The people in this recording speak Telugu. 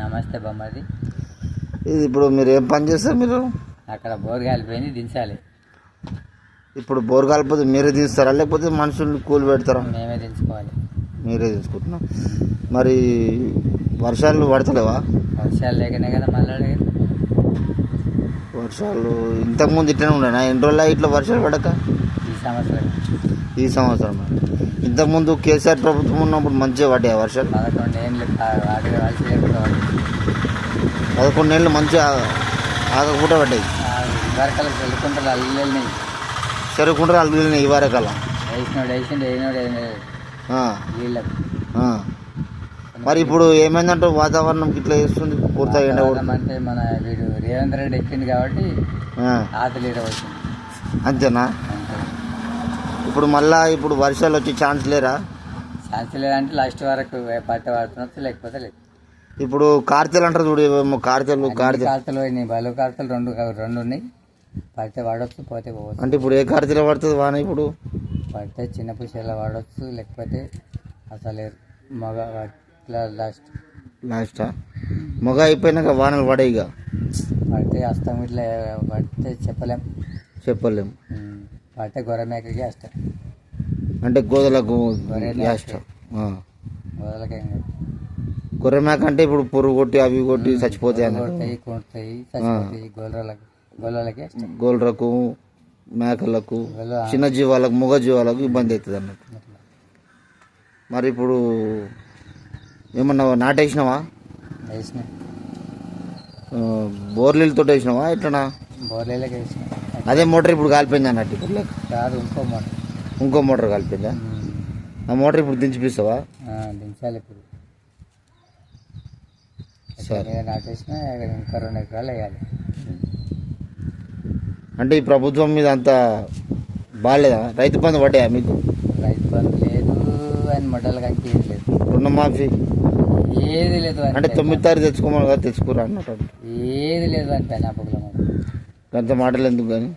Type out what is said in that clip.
నమస్తే బొమ్మది. ఇది ఇప్పుడు మీరు ఏం పని చేస్తారు మీరు? అక్కడ బోర్ కాలిపోయింది దించాలి. ఇప్పుడు బోర్ కాలిపోతే మీరే తీస్తారా లేకపోతే మనుషుల్ని కూలి పెడతారా? మేమే దించుకోవాలి. మీరే తీసుకుంటున్నా మరి వర్షాలు పడతలేవా? వర్షాలు లేకనే కదా మళ్ళీ వర్షాలు ఇంతకుముందు ఇట్లనే ఉండేనా? ఎన్ని రోజులు ఇట్లా వర్షాలు పడక? సంవత్సరం. ఈ సంవత్సరం ఇంతకుముందు కేసీఆర్ ప్రభుత్వం ఉన్నప్పుడు మంచిగా పడ్డాయి వర్షాలు? పదకొండు ఏళ్ళు పదకొండు మంచిగా ఆగకుండా పడ్డాయి. వరకలు వెళ్ళుకుంటారు అల్లు చెరుకుంటారు వెళ్ళినాయి ఈ వరకల్లా వేసినోడు వేసిండు వీళ్ళకు. మరి ఇప్పుడు ఏమైందంటే వాతావరణం ఇట్లా వేస్తుంది పూర్తిగా ఎండ అంటే మన వీడు రేవంత్ రెడ్డి ఎక్కింది కాబట్టి వచ్చింది. అంతేనా? అంతే ఇప్పుడు మళ్ళా ఇప్పుడు వర్షాలు వచ్చే ఛాన్స్ లేరా? ఛాన్స్ లేదంటే లాస్ట్ వరకు పట్ట పడుతున్నట్టు లేకపోతే లేదు. ఇప్పుడు కార్తెలు అంటారు చూడు కార్తెలు కార్తెలు కార్తలు పోయినాయి. బలు కార్తలు రెండు రెండు ఉన్నాయి. పడితే వాడవచ్చు పోతే పోవచ్చు. అంటే ఇప్పుడు ఏ కార్తెలు పడుతుంది వాన ఇప్పుడు? పడితే చిన్న పుషాల వాడవచ్చు లేకపోతే అసలు మగ లాస్ట్ లాస్టా మొగ అయిపోయినాక వానలు పడాయి ఇక. పడితే అస్తం ఇట్లా పడితే చెప్పలేం. చెప్పలేము. పడితే గొర్రె మేకకి అష్టం అంటే గోదలకు కాదు గొర్రె మేక అంటే ఇప్పుడు పురుగు కొట్టి అవి కొట్టి చచ్చిపోతాయి కొడతాయి కొడతాయి చచ్చిపోతాయి గొర్రెలకు గొర్రెలకి గోల్రకు మేకలకు చిన్న జీవాలకు మూగ జీవాలకు ఇబ్బంది అవుతుంది అన్నట్టు. మరి ఇప్పుడు ఏమన్నా నాటేసినావా? వేసిన. ఆ, బోర్లీలతో వేసినావా ఎట్లనా? బోర్లేలకి వేసిన. అదే మోటార్ ఇప్పుడు కాలిపోయింది అన్నట్టు. ఇప్పుడు లెక్క. కాదు ఇంకో మాట ఇంకో మోటార్ కాలిపోయిందా? ఆ మోటార్ ఇప్పుడు దించిపిస్తావా? దించాలి ఇప్పుడు. సరే. నాటేసిన ఇంకా రెండు ఎకరాలు వేయాలి. అంటే ఈ ప్రభుత్వం మీద అంత బాగాలేదా? రైతు బంధు పడ్డాయా మీకు? రైతు బంధు లేదు అని మొడలు కంకి ఏది లేదు. రుణమాఫీ. ఏది లేదు అంటే తొమ్మిది తారీఖు తెచ్చుకోమని కదా తెచ్చుకోరా అన్నట్టు ఏది లేదు అని పెనాపకుల గంత మాటలు ఎందుకు కానీ?